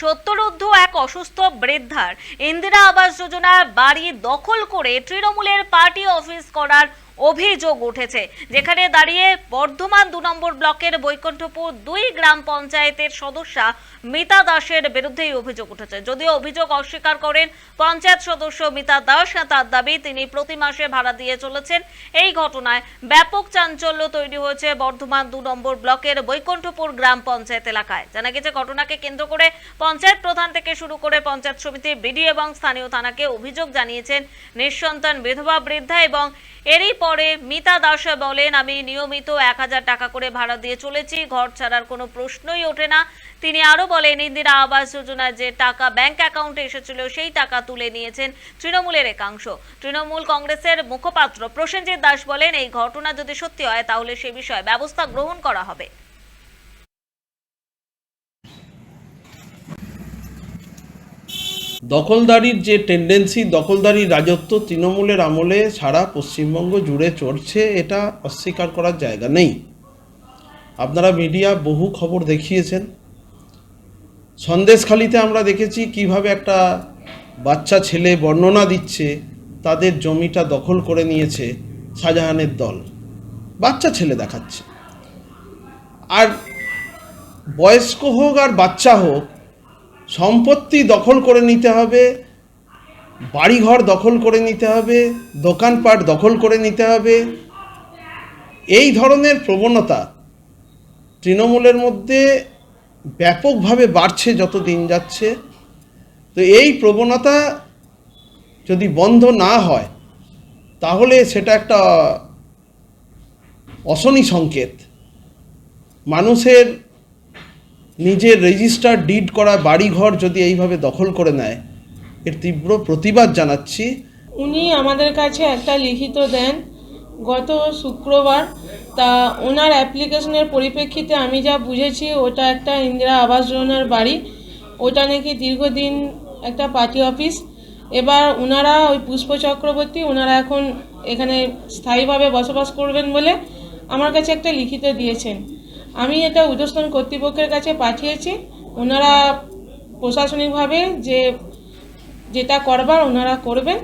সত্তরোর্ধ এক অসুস্থ বৃদ্ধার। ইন্দিরা আবাস যোজনার বাড়ি দখল করে তৃণমূলের পার্টি অফিস করার অভিযোগ উঠেছে। যেখানে দাঁড়িয়ে বর্ধমান দু নম্বর ব্লকের বৈকুণ্ঠপুর দুই গ্রাম পঞ্চায়েতের সদস্যা মিতা দাসের বিরুদ্ধেই অভিযোগ উঠেছে। যদিও অভিযোগ অস্বীকার করেন পঞ্চায়েত সদস্য মিতা দাস, তার দাবি তিনি প্রতি মাসে ভাড়া দিয়ে চলেছেন। এই ঘটনায় ব্যাপক চাঞ্চল্য তৈরি হয়েছে বর্ধমান দু নম্বর ব্লকের বৈকুণ্ঠপুর গ্রাম পঞ্চায়েত এলাকায়। জানা গেছে, ঘটনাকে কেন্দ্র করে পঞ্চায়েত প্রধান থেকে শুরু করে পঞ্চায়েত সমিতির বিডি এবং স্থানীয় থানাকে অভিযোগ জানিয়েছেন নিঃসন্তান বিধবা বৃদ্ধা এবং এরই পরে মিতা দাস বলেন, আমি নিয়মিত এক হাজার টাকা করে ভাড়া দিয়ে চলেছি, ঘর ছাড়ার কোনো প্রশ্নই ওঠে না। তিনি আরও বলেন, ইন্দিরা আবাস যোজনায় যে টাকা ব্যাংক অ্যাকাউন্টে এসেছিল, সেই টাকা তুলে নিয়েছেন তৃণমূলের একাংশ। তৃণমূল কংগ্রেসের মুখপাত্র প্রসেনজিৎ দাস বলেন, এই ঘটনা যদি সত্যি হয়, তাহলে সে বিষয়ে ব্যবস্থা গ্রহণ করা হবে। দখলদারির যে টেন্ডেন্সি দখলদারির রাজত্ব তৃণমূলের আমলে সারা পশ্চিমবঙ্গ জুড়ে চড়ছে, এটা অস্বীকার করার জায়গা নেই। আপনারা মিডিয়া বহু খবর দেখিয়েছেন। সন্দেশখালিতে আমরা দেখেছি কীভাবে একটা বাচ্চা ছেলে বর্ণনা দিচ্ছে, তাদের জমিটা দখল করে নিয়েছে শাহজাহানের দল। বাচ্চা ছেলে দেখাচ্ছে। আর বয়স্ক হোক আর বাচ্চা হোক সম্পত্তি দখল করে নিতে হবে, বাড়িঘর দখল করে নিতে হবে, দোকানপাট দখল করে নিতে হবে। এই ধরনের প্রবণতা তৃণমূলের মধ্যে ব্যাপকভাবে বাড়ছে যত দিন যাচ্ছে। তো এই প্রবণতা যদি বন্ধ না হয়, তাহলে সেটা একটা অশনি সংকেত। মানুষের নিজের রেজিস্টার ডিড করা বাড়িঘর যদি এইভাবে দখল করে নেয়, এর তীব্র প্রতিবাদ জানাচ্ছি। উনি আমাদের কাছে একটা লিখিত দেন, গত শুক্রবার, তা ওনার অ্যাপ্লিকেশনের পরিপ্রেক্ষিতে আমি যা বুঝেছি, ওটা একটা ইন্দিরা আবাস যোজনার বাড়ি, ওটা নাকি দীর্ঘদিন একটা পার্টি অফিস। এবার ওনারা ওই পুষ্প চক্রবর্তী ওনারা এখন এখানে স্থায়ীভাবে বসবাস করবেন বলে আমার কাছে একটা লিখিত দিয়েছেন। আমি এটা উদস্থান কর্তৃপক্ষের কাছে পাঠিয়েছি। ওনারা প্রশাসনিকভাবে যে যেটা করবার ওনারা করবেন।